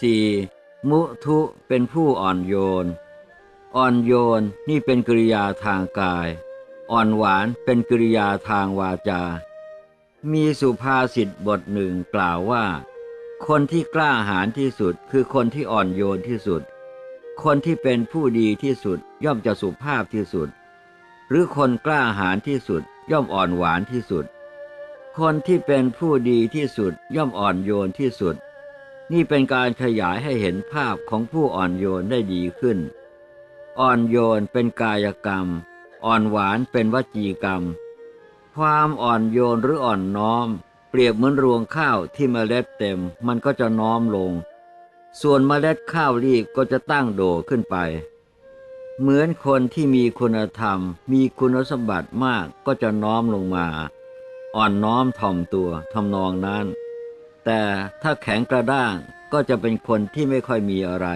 4. มุทุเป็นผู้อ่อนโยน อ่อนโยนนี่เป็นกริยาทางกาย อ่อนหวานเป็นกริยาทางวาจา มีสุภาษิตบทหนึ่งกล่าวว่า คนที่กล้าหาญที่สุดคือคนที่อ่อนโยนที่สุด คนที่เป็นผู้ดีที่สุดย่อมจะสุภาพที่สุด หรือคนกล้าหาญที่สุดย่อมอ่อนหวานที่สุด คนที่เป็นผู้ดีที่สุดย่อมอ่อนโยนที่สุด นี่เป็นการขยายให้เห็นภาพของผู้อ่อนโยนได้ดีขึ้น อ่อนโยนเป็นกายกรรม อ่อนหวานเป็นวจีกรรม ความอ่อนโยนหรืออ่อนน้อม เปรียบเหมือนรวงข้าวที่เมล็ดเต็ม มันก็จะน้อมลง ส่วนเมล็ดข้าวรีบก็จะตั้งโดขึ้นไป เหมือนคนที่มีคุณธรรม มีคุณสมบัติมากก็จะน้อมลงมา อ่อนน้อมถ่อมตัวทำนองนั้น แต่ถ้าแข็งกระด้างก็จะเป็นคนที่ไม่ค่อยมีอะไร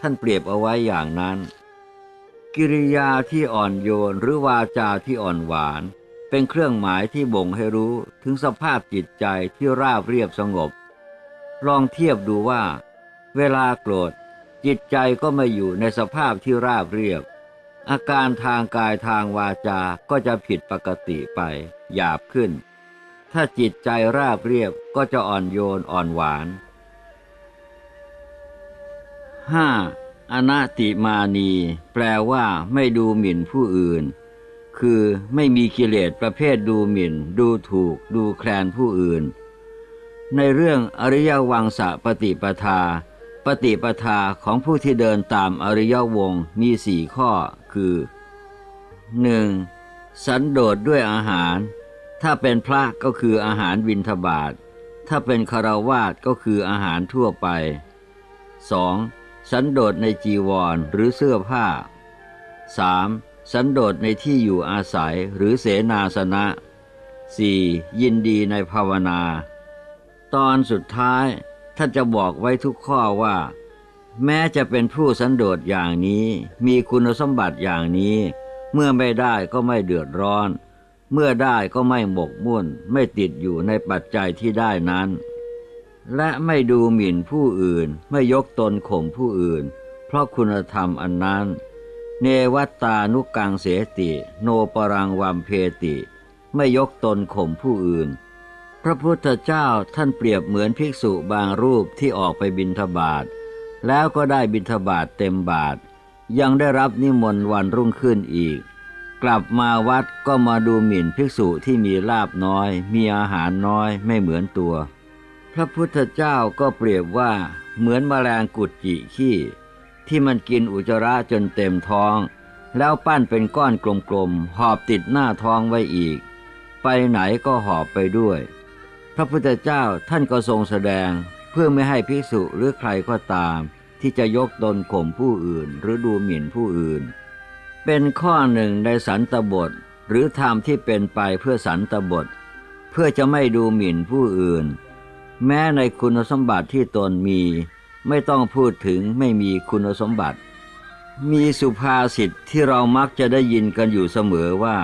ท่านเปรียบเอาไว้อย่างนั้น กิริยาที่อ่อนโยนหรือวาจาที่อ่อนหวาน เป็นเครื่องหมายที่บ่งให้รู้ถึงสภาพจิตใจที่ราบเรียบสงบ ลองเทียบดูว่า เวลาโกรธ จิตใจก็ไม่อยู่ในสภาพที่ราบเรียบ อาการทางกายทางวาจาก็จะผิดปกติไปหยาบขึ้น ถ้าจิตใจราบเรียบ ก็จะอ่อนโยนอ่อนหวาน 5. อนาติมานี แปลว่าไม่ดูหมิ่นผู้อื่น คือไม่มีกิเลสประเภทดูหมิ่น ดูถูก ดูแคลนผู้อื่น ในเรื่องอริยวังสะปฏิปทา ปฏิปทาของผู้ที่เดินตามอริยวงมีสี่ข้อ คือ 1. สันโดษด้วยอาหาร ถ้าเป็นพระก็คืออาหารวินทบาท ถ้าเป็นคารวาสก็คืออาหารทั่วไป 2. สันโดษในจีวรหรือเสื้อผ้า 3. สันโดษในที่อยู่อาศัยหรือเสนาสนะ 4. ยินดีในภาวนา ตอนสุดท้ายท่านจะบอกไว้ทุกข้อว่า แม้จะเป็นผู้สันโดษอย่างนี้ มีคุณสมบัติอย่างนี้ เมื่อไม่ได้ก็ไม่เดือดร้อน เมื่อได้ก็ไม่หมกมุ่นไม่ติดอยู่ในปัจจัยที่ได้นั้น และไม่ดูหมิ่นผู้อื่นไม่ยกตนข่มผู้อื่น เพราะคุณธรรมอันนั้น เนวัตตานุกังเสติ โนปรังวัมเพติ ไม่ยกตนข่มผู้อื่น พระพุทธเจ้าท่านเปรียบเหมือนภิกษุบางรูปที่ออกไปบิณฑบาตแล้วก็ได้บิณฑบาตเต็มบาทยังได้รับนิมนต์วันรุ่งขึ้นอีก กลับมาวัดก็มาดูหมิ่นภิกษุที่มีลาบน้อย มีอาหารน้อยไม่เหมือนตัว พระพุทธเจ้าก็เปรียบว่าเหมือนมแมลงกุดจิขี้ ที่มันกินอุจจาระจนเต็มท้อง แล้วปั้นเป็นก้อนกลมๆหอบติดหน้าท้องไว้อีก ไปไหนก็หอบไปด้วย พระพุทธเจ้าท่านก็ทรงแสดงเพื่อไม่ให้ภิกษุหรือใครก็ตาม ที่จะยกตนข่มผู้อื่นหรือดูหมิ่นผู้อื่น เป็นข้อหนึ่งในสันตบท หรือธรรมที่เป็นไปเพื่อสันตบท เพื่อจะไม่ดูหมิ่นผู้อื่น แม้ในคุณสมบัติที่ตนมี ไม่ต้องพูดถึงไม่มีคุณสมบัติ มีสุภาษิตที่เรามักจะได้ยินกันอยู่เสมอว่า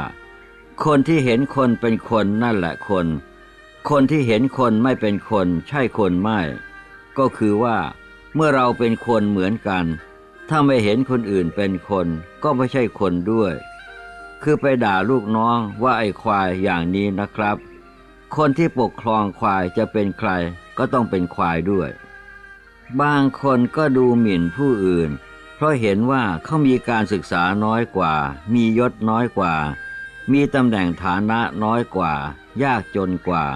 คนที่เห็นคนเป็นคนนั่นแหละคน คนที่เห็นคนไม่เป็นคน ใช่คนไม่ ก็คือว่า เมื่อเราเป็นคนเหมือนกัน ถ้าไม่เห็นคนอื่นเป็นคนก็ไม่ใช่คนด้วย คือไปด่าลูกน้องว่าไอ้ควายอย่างนี้นะครับ คนที่ปกครองควายจะเป็นใครก็ต้องเป็นควายด้วย บางคนก็ดูหมิ่นผู้อื่น เพราะเห็นว่าเขามีการศึกษาน้อยกว่า มียศน้อยกว่า มีตำแหน่งฐานะน้อยกว่า ยากจนกว่า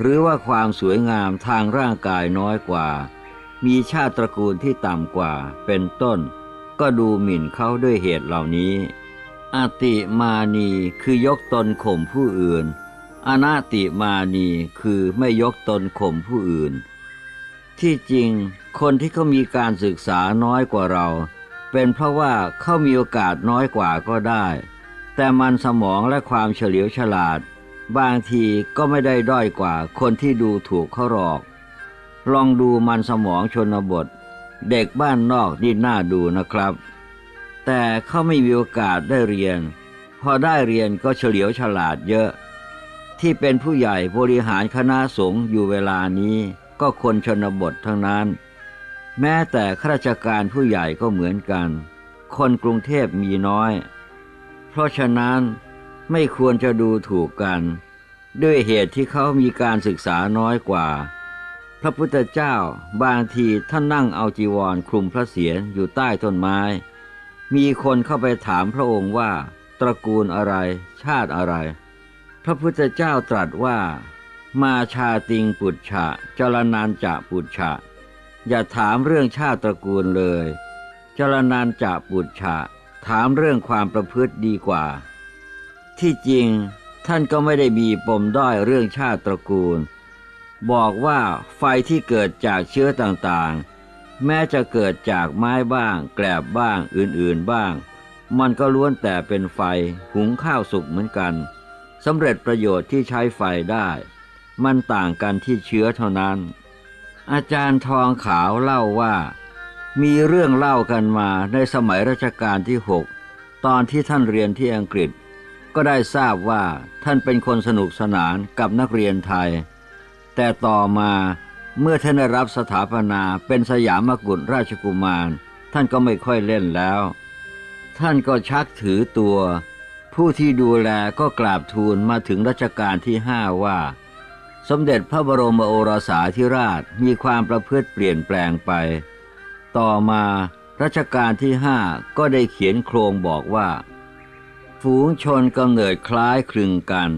หรือว่าความสวยงามทางร่างกายน้อยกว่า มีชาติตระกูลที่ต่ำกว่าเป็นต้น ก็ดูหมิ่นเขาด้วยเหตุเหล่านี้ อติมานีคือยกตนข่มผู้อื่น อนาติมานีคือไม่ยกตนข่มผู้อื่น ที่จริงคนที่เขามีการศึกษาน้อยกว่าเรา เป็นเพราะว่าเขามีโอกาสน้อยกว่าก็ได้ แต่มันสมองและความเฉลียวฉลาด บางทีก็ไม่ได้ด้อยกว่าคนที่ดูถูกเขาหรอก ลองดูมันสมองชนบท เด็กบ้านนอกนี่น่าดูนะครับ แต่เขาไม่มีโอกาสได้เรียน พอได้เรียนก็เฉลียวฉลาดเยอะ ที่เป็นผู้ใหญ่บริหารคณะสงฆ์อยู่เวลานี้ก็คนชนบททั้งนั้น แม้แต่ข้าราชการผู้ใหญ่ก็เหมือนกัน คนกรุงเทพมีน้อย เพราะฉะนั้นไม่ควรจะดูถูกกัน ด้วยเหตุที่เขามีการศึกษาน้อยกว่า พระพุทธเจ้าบางทีท่านนั่งเอาจีวรคลุมพระเศียรอยู่ใต้ต้นไม้ มีคนเข้าไปถามพระองค์ว่า ตระกูลอะไร ชาติอะไร พระพุทธเจ้าตรัสว่า มาชาติงปุจฉะจรนันจะปุจฉะ อย่าถามเรื่องชาติตระกูลเลย จรนันจะปุจฉะ ถามเรื่องความประพฤติดีกว่า ที่จริงท่านก็ไม่ได้มีปมด้อยเรื่องชาติตระกูล บอกว่าไฟที่เกิดจากเชื้อต่างๆ แม้จะเกิดจากไม้บ้าง แกลบบ้างอื่นๆบ้าง มันก็ล้วนแต่เป็นไฟหุงข้าวสุกเหมือนกันสำเร็จประโยชน์ที่ใช้ไฟได้ มันต่างกันที่เชื้อเท่านั้น อาจารย์ทองขาวเล่าว่า มีเรื่องเล่ากันมาในสมัยรัชกาลที่หกตอนที่ท่านเรียนที่อังกฤษ ก็ได้ทราบว่าท่านเป็นคนสนุกสนานกับนักเรียนไทย แต่ต่อมาเมื่อท่านได้รับสถาปนาเป็นสยามกุฎราชกุมาร ท่านก็ไม่ค่อยเล่นแล้ว ท่านก็ชักถือตัว ผู้ที่ดูแลก็กราบทูลมาถึงรัชกาลที่ห้าว่า สมเด็จพระบรมโอรสาธิราชมีความประพฤติเปลี่ยนแปลงไป ต่อมารัชกาลที่ห้าก็ได้เขียนโครงบอกว่า ฝูงชนกำเนิดคล้ายคลึงกัน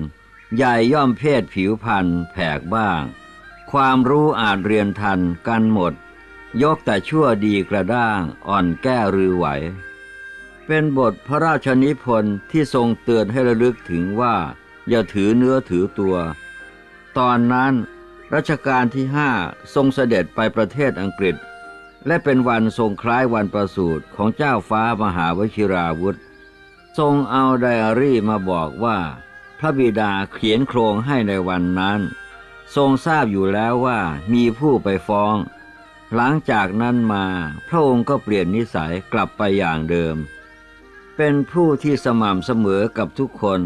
ใหญ่ย่อมเพศผิวพันธ์แผกบ้าง ความรู้อาจเรียนทันกันหมด ยกแต่ชั่วดีกระด้างอ่อนแก้รือไหว เป็นบทพระราชนิพนธ์ที่ทรงเตือนให้ระลึกถึงว่า อย่าถือเนื้อถือตัว ตอนนั้นรัชกาลที่ห้าทรงเสด็จไปประเทศอังกฤษ และเป็นวันทรงคล้ายวันประสูติของเจ้าฟ้ามหาวชิราวุธ ทรงเอาไดอารี่มาบอกว่า พระบิดาเขียนโครงให้ในวันนั้น ทรงทราบอยู่แล้วว่ามีผู้ไปฟ้อง หลังจากนั้นมาพระองค์ก็เปลี่ยนนิสัยกลับไปอย่างเดิม เป็นผู้ที่สม่ำเสมอกับทุกคน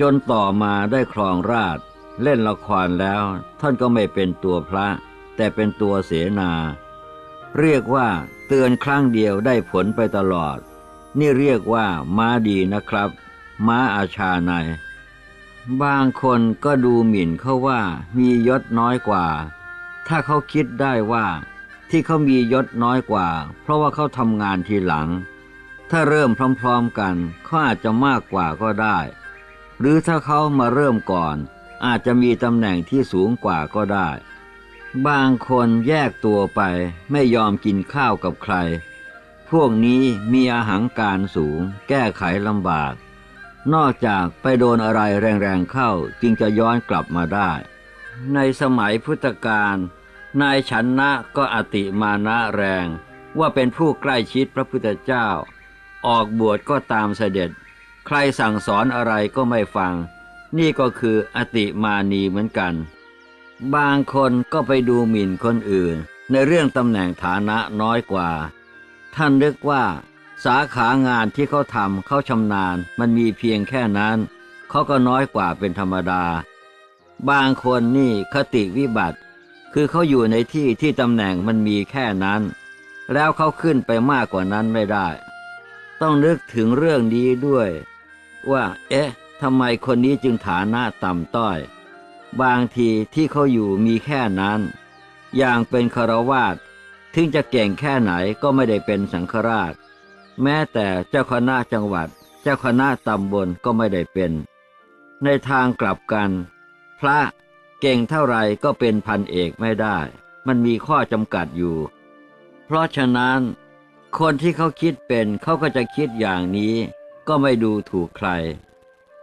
จนต่อมาได้ครองราชเล่นละครแล้วท่านก็ไม่เป็นตัวพระ แต่เป็นตัวเสนา เรียกว่าเตือนครั้งเดียวได้ผลไปตลอด นี่เรียกว่าม้าดีนะครับ ม้าอาชาใน บางคนก็ดูหมิ่นเขาว่ามียศน้อยกว่า ถ้าเขาคิดได้ว่าที่เขามียศน้อยกว่า เพราะว่าเขาทำงานทีหลัง ถ้าเริ่มพร้อมๆกันเขาอาจจะมากกว่าก็ได้ หรือถ้าเขามาเริ่มก่อน อาจจะมีตำแหน่งที่สูงกว่าก็ได้ บางคนแยกตัวไปไม่ยอมกินข้าวกับใคร พวกนี้มีอาหางการสูง แก้ไขลำบาก นอกจากไปโดนอะไรแรงๆเข้าจึงจะย้อนกลับมาได้ ในสมัยพุทธกาลนายชันนะก็อติมานะแรง ว่าเป็นผู้ใกล้ชิดพระพุทธเจ้า ออกบวชก็ตามเสด็จ ใครสั่งสอนอะไรก็ไม่ฟัง นี่ก็คืออติมานีเหมือนกัน บางคนก็ไปดูหมิ่นคนอื่น ในเรื่องตำแหน่งฐานะน้อยกว่า ท่านนึกว่า สาขางานที่เขาทำเขาชำนาญ มันมีเพียงแค่นั้น เขาก็น้อยกว่าเป็นธรรมดา บางคนนี่คติวิบัติ คือเขาอยู่ในที่ที่ตำแหน่งมันมีแค่นั้น แล้วเขาขึ้นไปมากกว่านั้นไม่ได้ ต้องนึกถึงเรื่องนี้ด้วย ว่า เอ๊ะทำไมคนนี้จึงฐานะต่ำต้อย บางทีที่เขาอยู่มีแค่นั้น อย่างเป็นคารวาสถึงจะเก่งแค่ไหนก็ไม่ได้เป็นสังฆราช แม้แต่เจ้าคณะจังหวัด เจ้าคณะตำบลก็ไม่ได้เป็น ในทางกลับกัน พระเก่งเท่าไรก็เป็นพันเอกไม่ได้ มันมีข้อจำกัดอยู่ เพราะฉะนั้น คนที่เขาคิดเป็นเขาก็จะคิดอย่างนี้ ก็ไม่ดูถูกใคร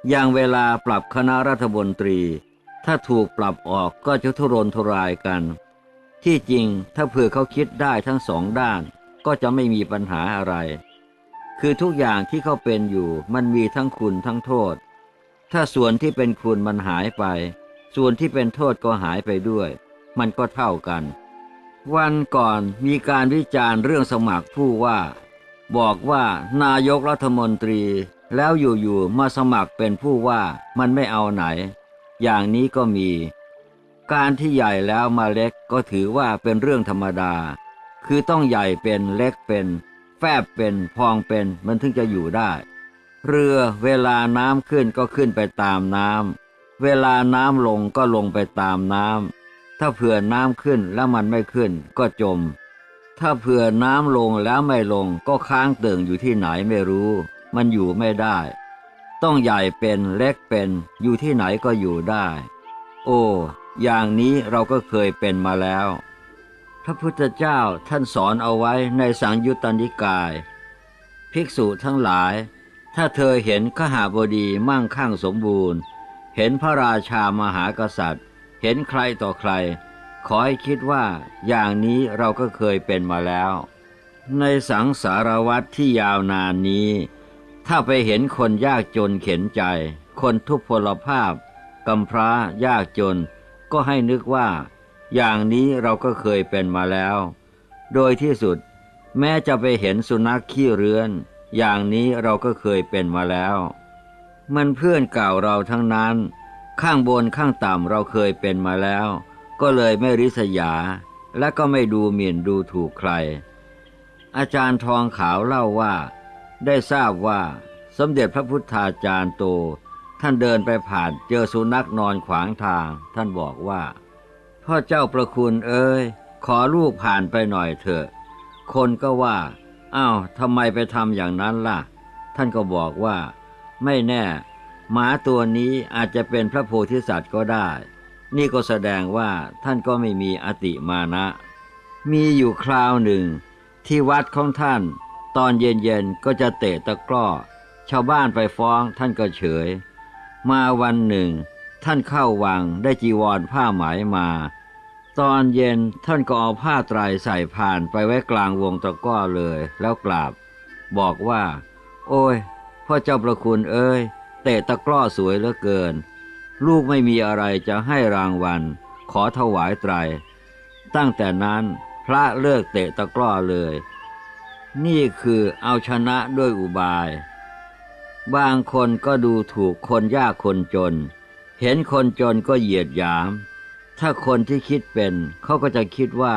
อย่างเวลาปรับคณะรัฐมนตรี ถ้าถูกปรับออกก็จะทุรนทุรายกัน ที่จริงถ้าเผื่อเขาคิดได้ทั้งสองด้าน ก็จะไม่มีปัญหาอะไร คือทุกอย่างที่เขาเป็นอยู่มันมีทั้งคุณทั้งโทษ ถ้าส่วนที่เป็นคุณมันหายไป ส่วนที่เป็นโทษก็หายไปด้วย มันก็เท่ากัน วันก่อนมีการวิจารณ์เรื่องสมัครผู้ว่า บอกว่านายกรัฐมนตรีแล้วอยู่ๆมาสมัครเป็นผู้ว่ามันไม่เอาไหน อย่างนี้ก็มี การที่ใหญ่แล้วมาเล็กก็ถือว่าเป็นเรื่องธรรมดา คือต้องใหญ่เป็นเล็กเป็น ฟบเป็นพองเป็นมันถึงจะอยู่ได้ เรือเวลาน้ำขึ้นก็ขึ้นไปตามน้ำเวลาน้ำลงก็ลงไปตามน้ำถ้าเผื่อน้ำขึ้นแล้วมันไม่ขึ้นก็จม ถ้าเผื่อน้ำลงแล้วไม่ลงก็ค้างเติ่งอยู่ที่ไหนไม่รู้ มันอยู่ไม่ได้ ต้องใหญ่เป็นเล็กเป็นอยู่ที่ไหนก็อยู่ได้ โอ้ อย่างนี้เราก็เคยเป็นมาแล้ว พระพุทธเจ้าท่านสอนเอาไว้ในสังยุตตนิกาย ภิกษุทั้งหลาย ถ้าเธอเห็นขหาบดีมั่งคั่งสมบูรณ์ เห็นพระราชามหากษัตริย์ เห็นใครต่อใคร ขอให้คิดว่าอย่างนี้เราก็เคยเป็นมาแล้ว ในสังสารวัตที่ยาวนานนี้ ถ้าไปเห็นคนยากจนเข็นใจ คนทุพพลภาพกำพร้ายากจน ก็ให้นึกว่า อย่างนี้เราก็เคยเป็นมาแล้ว โดยที่สุด แม้จะไปเห็นสุนัขขี้เรือน อย่างนี้เราก็เคยเป็นมาแล้ว มันเพื่อนเก่าเราทั้งนั้น ข้างบนข้างต่ำเราเคยเป็นมาแล้ว ก็เลยไม่ริษยา และก็ไม่ดูหมิ่นดูถูกใคร อาจารย์ทองขาวเล่าว่า ได้ทราบว่าสมเด็จพระพุทธาจารย์โต ท่านเดินไปผ่านเจอสุนัขนอนขวางทาง ท่านบอกว่า พ่อเจ้าประคุณเอ้ยขอลูกผ่านไปหน่อยเถอะ คนก็ว่าอ้าวทำไมไปทำอย่างนั้นล่ะ ท่านก็บอกว่า ไม่แน่ หมาตัวนี้อาจจะเป็นพระโพธิสัตว์ก็ได้ นี่ก็แสดงว่าท่านก็ไม่มีอติมานะ มีอยู่คราวหนึ่ง ที่วัดของท่าน ตอนเย็นๆก็จะเตะตะกร้อ ชาวบ้านไปฟ้องท่านก็เฉย มาวันหนึ่ง ท่านเข้าวังได้จีวรผ้าไหมมา ตอนเย็นท่านก็เอาผ้าไตรใส่ผ่านไปไว้กลางวงตะก้อเลยแล้วกราบ บอกว่า โอ้ยพ่อเจ้าประคุณเอ้ยเตะตะกร้อสวยเหลือเกิน ลูกไม่มีอะไรจะให้รางวัล ขอถวายไตร ตั้งแต่นั้นพระเลิกเตะตะกร้อเลย นี่คือเอาชนะด้วยอุบาย บางคนก็ดูถูกคนยากคนจน เห็นคนจนก็เหยียดหยาม ถ้าคนที่คิดเป็นเขาก็จะคิดว่า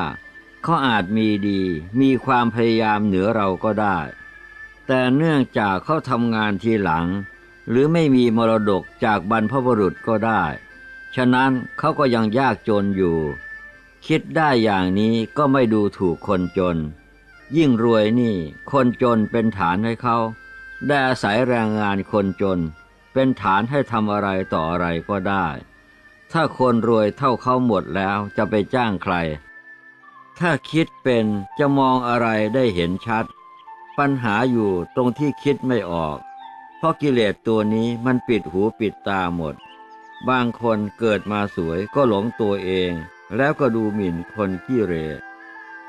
เขาอาจมีดี มีความพยายามเหนือเราก็ได้ แต่เนื่องจากเขาทำงานทีหลัง หรือไม่มีมรดกจากบรรพบุรุษก็ได้ ฉะนั้นเขาก็ยังยากจนอยู่ คิดได้อย่างนี้ก็ไม่ดูถูกคนจน ยิ่งรวยนี่ คนจนเป็นฐานให้เขาได้อาศัยแรงงานคนจน เป็นฐานให้ทำอะไรต่ออะไรก็ได้ ถ้าคนรวยเท่าเขาหมดแล้วจะไปจ้างใคร ถ้าคิดเป็นจะมองอะไรได้เห็นชัด ปัญหาอยู่ตรงที่คิดไม่ออก เพราะกิเลสตัวนี้มันปิดหูปิดตาหมด บางคนเกิดมาสวยก็หลงตัวเอง แล้วก็ดูหมิ่นคนขี้เหร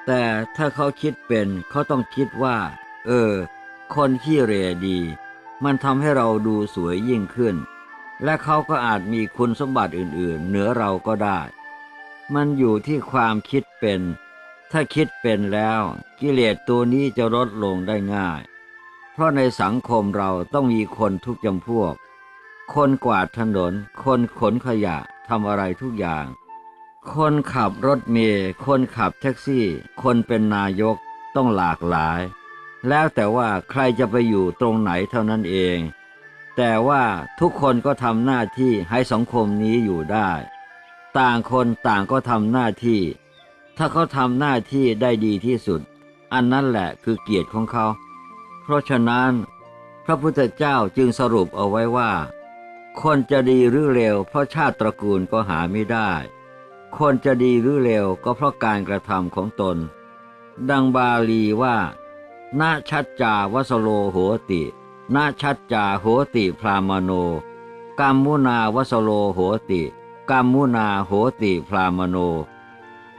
แต่ถ้าเขาคิดเป็นเขาต้องคิดว่า เออ คนขี้เหรดี มันทำให้เราดูสวยยิ่งขึ้น และเขาก็อาจมีคุณสมบัติอื่น ๆ เหนือเราก็ได้ มันอยู่ที่ความคิดเป็น ถ้าคิดเป็นแล้ว กิเลสตัวนี้จะลดลงได้ง่าย เพราะในสังคมเราต้องมีคนทุกจำพวก คนกวาดถนน คนขนขยะทำอะไรทุกอย่าง คนขับรถเมล์คนขับแท็กซี่ คนเป็นนายกต้องหลากหลาย แล้วแต่ว่าใครจะไปอยู่ตรงไหนเท่านั้นเอง แต่ว่าทุกคนก็ทำหน้าที่ให้สังคมนี้อยู่ได้ ต่างคนต่างก็ทำหน้าที่ ถ้าเขาทำหน้าที่ได้ดีที่สุด อันนั้นแหละคือเกียรติของเขา เพราะฉะนั้น พระพุทธเจ้าจึงสรุปเอาไว้ว่า คนจะดีหรือเลวเพราะชาติตระกูลก็หาไม่ได้ คนจะดีหรือเลวก็เพราะการกระทำของตน ดังบาลีว่า นาชัจจาวสโลโหตินาชัจจาโหติพรามโนกัมมุนาวสโลโหติกัมมุนาโหติพรามโน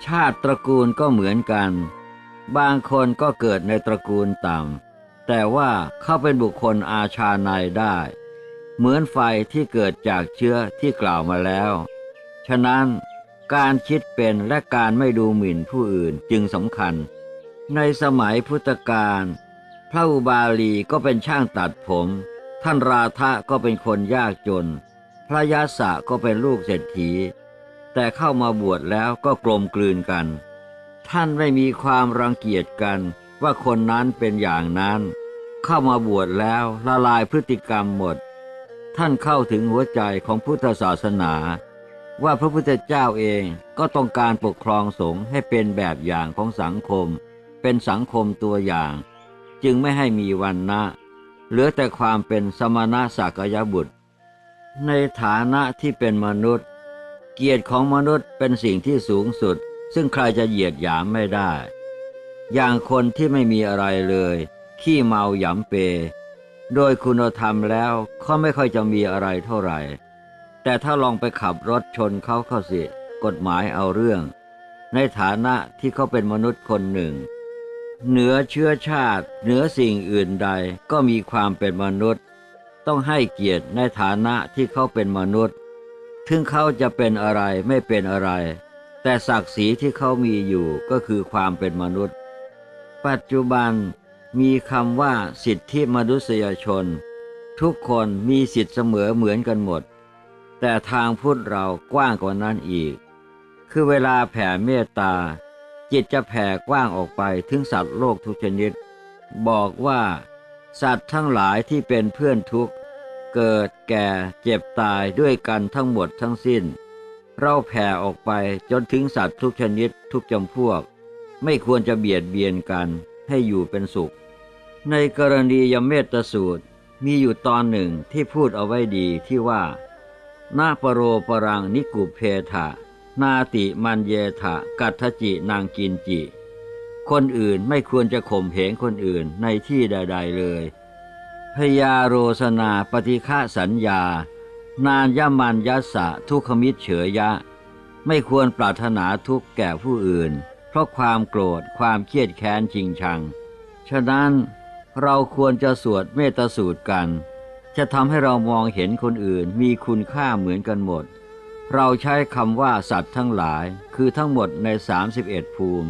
ชาติตระกูลก็เหมือนกัน บางคนก็เกิดในตระกูลต่ำ แต่ว่าเขาเป็นบุคคลอาชาในได้ เหมือนไฟที่เกิดจากเชื้อที่กล่าวมาแล้ว ฉะนั้นการคิดเป็นและการไม่ดูหมิ่นผู้อื่นจึงสำคัญ ในสมัยพุทธกาลพระอุบาลีก็เป็นช่างตัดผม ท่านราธะก็เป็นคนยากจน พระยาศะก็เป็นลูกเศรษฐี แต่เข้ามาบวชแล้วก็กลมกลืนกัน ท่านไม่มีความรังเกียจกันว่าคนนั้นเป็นอย่างนั้น เข้ามาบวชแล้วละลายพฤติกรรมหมด ท่านเข้าถึงหัวใจของพุทธศาสนา ว่าพระพุทธเจ้าเองก็ต้องการปกครองสงฆ์ให้เป็นแบบอย่างของสังคม เป็นสังคมตัวอย่าง จึงไม่ให้มีวันนะเหลือแต่ความเป็นสมณะสักยบุตร ในฐานะที่เป็นมนุษย์ เกียรติของมนุษย์เป็นสิ่งที่สูงสุด ซึ่งใครจะเหยียดหยามไม่ได้ อย่างคนที่ไม่มีอะไรเลย ขี้เมาหยำเป โดยคุณธรรมแล้วเขาไม่ค่อยจะมีอะไรเท่าไหร่ แต่ถ้าลองไปขับรถชนเขาเข้าสิ กฎหมายเอาเรื่อง ในฐานะที่เขาเป็นมนุษย์คนหนึ่ง เหนือเชื้อชาติ เหนือสิ่งอื่นใดก็มีความเป็นมนุษย์ ต้องให้เกียรติในฐานะที่เขาเป็นมนุษย์ ถึงเขาจะเป็นอะไรไม่เป็นอะไร แต่ศักดิ์ศรีที่เขามีอยู่ก็คือความเป็นมนุษย์ ปัจจุบันมีคำว่าสิทธิมนุษยชน ทุกคนมีสิทธิเสมอเหมือนกันหมด แต่ทางพุทธเรากว้างกว่านั้นอีก คือเวลาแผ่เมตตา จิตจะแผ่กว้างออกไปถึงสัตว์โลกทุกชนิด บอกว่า สัตว์ทั้งหลายที่เป็นเพื่อนทุกข์ เกิดแก่เจ็บตายด้วยกันทั้งหมดทั้งสิ้น เราแผ่ออกไปจนถึงสัตว์ทุกชนิดทุกจำพวก ไม่ควรจะเบียดเบียนกันให้อยู่เป็นสุข ในกรณียมเมตสูตรมีอยู่ตอนหนึ่งที่พูดเอาไว้ดีที่ว่า นาปโรปรังนิกุเพทะ นาติมันเยทะกัตจินางกินจิ คนอื่นไม่ควรจะข่มเหงคนอื่นในที่ใด ๆ เลย พยาโรสนาปฏิฆาสัญญา นานยมันยัสสะทุกขมิตรเฉยยะ ไม่ควรปรารถนาทุกข์แก่ผู้อื่น เพราะความโกรธความเครียดแค้นจริงชัง ฉะนั้นเราควรจะสวดเมตสูตรกัน จะทำให้เรามองเห็นคนอื่นมีคุณค่าเหมือนกันหมด เราใช้คำว่าสัตว์ทั้งหลายคือทั้งหมดใน 31 ภูมิ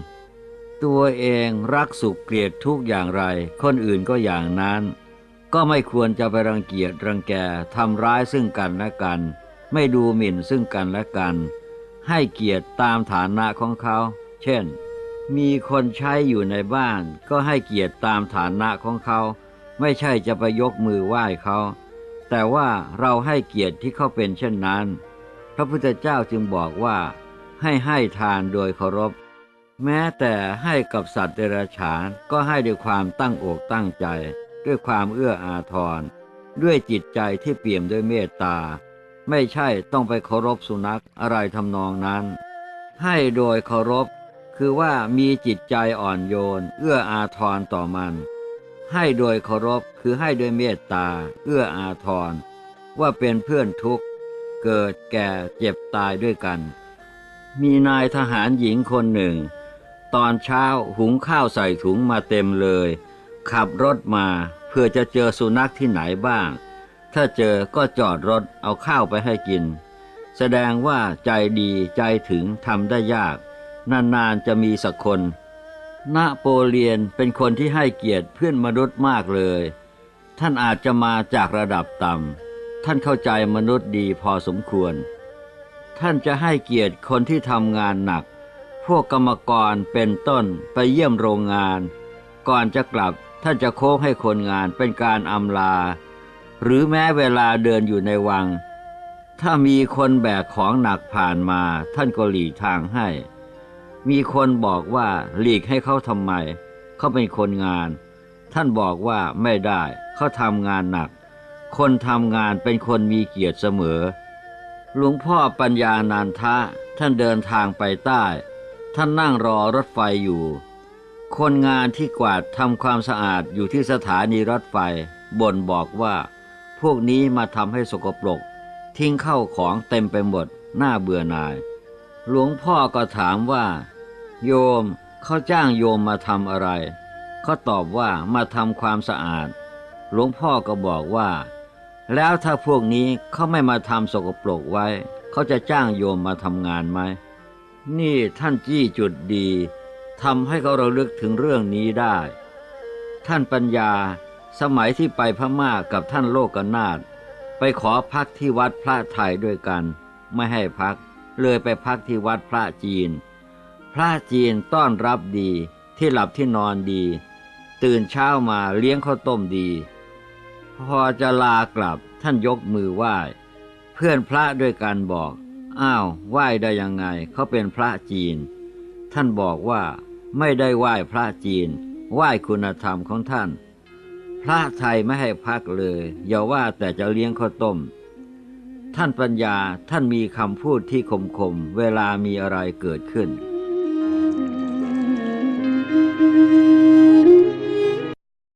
ตัวเองรักสุขเกลียดทุกอย่างไร คนอื่นก็อย่างนั้น ก็ไม่ควรจะไปรังเกียจรังแกทำร้ายซึ่งกันและกัน ไม่ดูหมิ่นซึ่งกันและกัน ให้เกียรติตามฐานะของเขา เช่น มีคนใช้อยู่ในบ้าน ก็ให้เกียรติตามฐานะของเขา ไม่ใช่จะไปยกมือไหว้เขา แต่ว่าเราให้เกียรติที่เขาเป็นเช่นนั้น ระพุทธเจ้าจึงบอกว่า ให้ให้ทานโดยเคารพ แม้แต่ให้กับสัตว์เดรัจฉานก็ให้ด้วยความตั้งอกตั้งใจ ด้วยความเอื้ออาทร ด้วยจิตใจที่เปี่ยมด้วยเมตตา ไม่ใช่ต้องไปเคารพสุนัขอะไรทำนองนั้น ให้โดยเคารพ คือว่ามีจิตใจอ่อนโยน เอื้ออาทรต่อมัน ให้โดยเคารพคือให้ด้วยเมตตา เอื้ออาทรว่าเป็นเพื่อนทุกข์ เกิดแก่เจ็บตายด้วยกัน มีนายทหารหญิงคนหนึ่ง ตอนเช้าหุงข้าวใส่ถุงมาเต็มเลย ขับรถมาเพื่อจะเจอสุนัขที่ไหนบ้าง ถ้าเจอก็จอดรถเอาข้าวไปให้กิน แสดงว่าใจดีใจถึงทำได้ยาก นานๆจะมีสักคนนาโปเลียนเป็นคนที่ให้เกียรติเพื่อนมนุษย์มากเลย ท่านอาจจะมาจากระดับต่ำ ท่านเข้าใจมนุษย์ดีพอสมควร ท่านจะให้เกียรติคนที่ทำงานหนัก พวกกรรมกรเป็นต้นไปเยี่ยมโรงงาน ก่อนจะกลับท่านจะโค้งให้คนงานเป็นการอำลา หรือแม้เวลาเดินอยู่ในวัง ถ้ามีคนแบกของหนักผ่านมาท่านก็หลีกทางให้ มีคนบอกว่าหลีกให้เขาทำไม เขาเป็นคนงาน ท่านบอกว่าไม่ได้เขาทำงานหนัก คนทำงานเป็นคนมีเกียรติเสมอ หลวงพ่อปัญญานันทะท่านเดินทางไปใต้ ท่านนั่งรอรถไฟอยู่ คนงานที่กวาดทำความสะอาดอยู่ที่สถานีรถไฟบ่นบอกว่า พวกนี้มาทำให้สกปรก ทิ้งเข้าของเต็มไปหมดหน้าเบื่อหน่าย หลวงพ่อก็ถามว่า โยมเขาจ้างโยมมาทำอะไรเขาตอบว่ามาทำความสะอาด หลวงพ่อก็บอกว่า แล้วถ้าพวกนี้เขาไม่มาทำสกปรกไว้ เขาจะจ้างโยมมาทำงานไหม นี่ท่านจี้จุดดีทำให้เขาเราลึกถึงเรื่องนี้ได้ ท่านปัญญาสมัยที่ไปพม่ากับท่านโลกนาถไปขอพักที่วัดพระไทยด้วยกัน ไม่ให้พัก เลยไปพักที่วัดพระจีน พระจีนต้อนรับดีที่หลับที่นอนดี ตื่นเช้ามาเลี้ยงข้าวต้มดี พอจะลากลับท่านยกมือไหว้ เพื่อนพระด้วยกันบอก อ้าวไหว้ได้ยังไงเขาเป็นพระจีน ท่านบอกว่าไม่ได้ไหว้พระจีน ไหว้คุณธรรมของท่าน พระไทยไม่ให้พักเลย อย่าว่าแต่จะเลี้ยงข้าวต้ม ท่านปัญญาท่านมีคำพูดที่คมๆเวลามีอะไรเกิดขึ้น